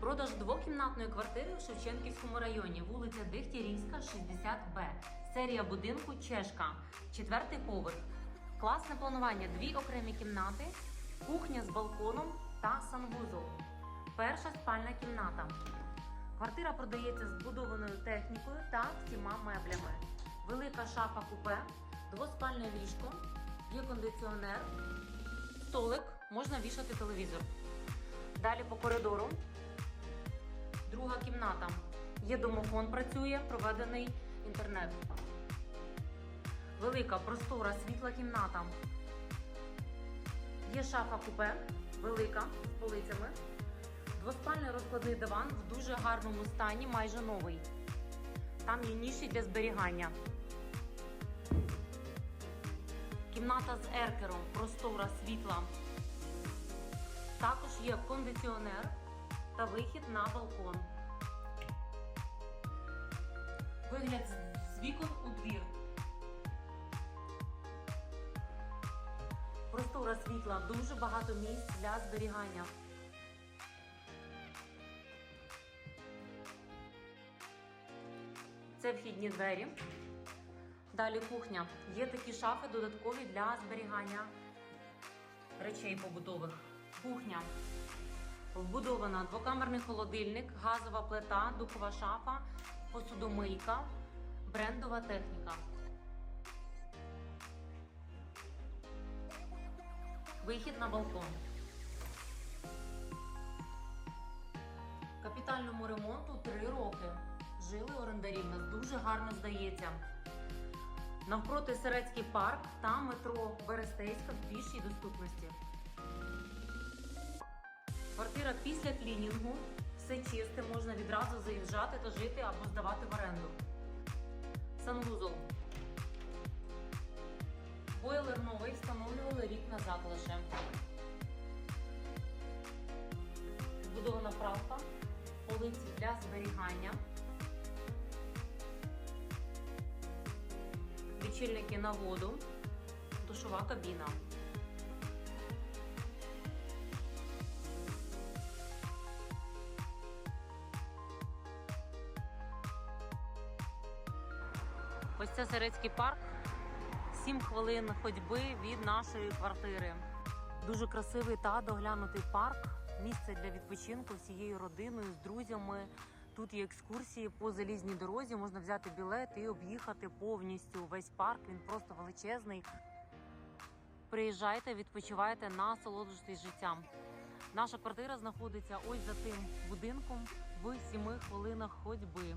Продаж двокімнатної квартири в Шевченківському районі, вулиця Дегтярівська, 60Б. Серія будинку Чешка, четвертий поверх. Класне планування, дві окремі кімнати, кухня з балконом та санвузол. Перша спальна кімната. Квартира продається збудованою технікою та всіма меблями. Велика шафа купе, двоспальне ліжко, є кондиціонер, столик, можна вішати телевізор. Далі по коридору. Друга кімната. Є домофон, працює, проведений інтернет. Велика, простора, світла кімната. Є шафа купе, велика, з полицями. Двоспальний розкладний диван в дуже гарному стані, майже новий. Там є ніші для зберігання. Кімната з еркером, простора, світла. Також є кондиціонер та вихід на балкон. Вигляд з- вікон у двір. Простора світла, дуже багато місць для зберігання. Це вхідні двері. Далі кухня. Є такі шафи додаткові для зберігання речей побутових. Кухня. Вбудована двокамерний холодильник, газова плита, духова шафа, посудомийка, брендова техніка. Вихід на балкон. Капітальному ремонту 3 роки. Жили орендарі, нас дуже гарно здається. Навпроти Серецький парк та метро Берестейська в пішій доступності. Квартира після клінінгу, все чисте, можна відразу заїжджати та жити або здавати в оренду. Санвузол. Бойлер новий встановлювали рік назад лише. Збудована правка, полиці для зберігання. Лічильники на воду, душова кабіна. Ось це Серецький парк. 7 хвилин ходьби від нашої квартири. Дуже красивий та доглянутий парк. Місце для відпочинку всією родиною, з друзями. Тут є екскурсії по залізній дорозі. Можна взяти білет і об'їхати повністю весь парк. Він просто величезний. Приїжджайте, відпочивайте, насолоджуйтесь життям. Наша квартира знаходиться ось за тим будинком в 7 хвилинах ходьби.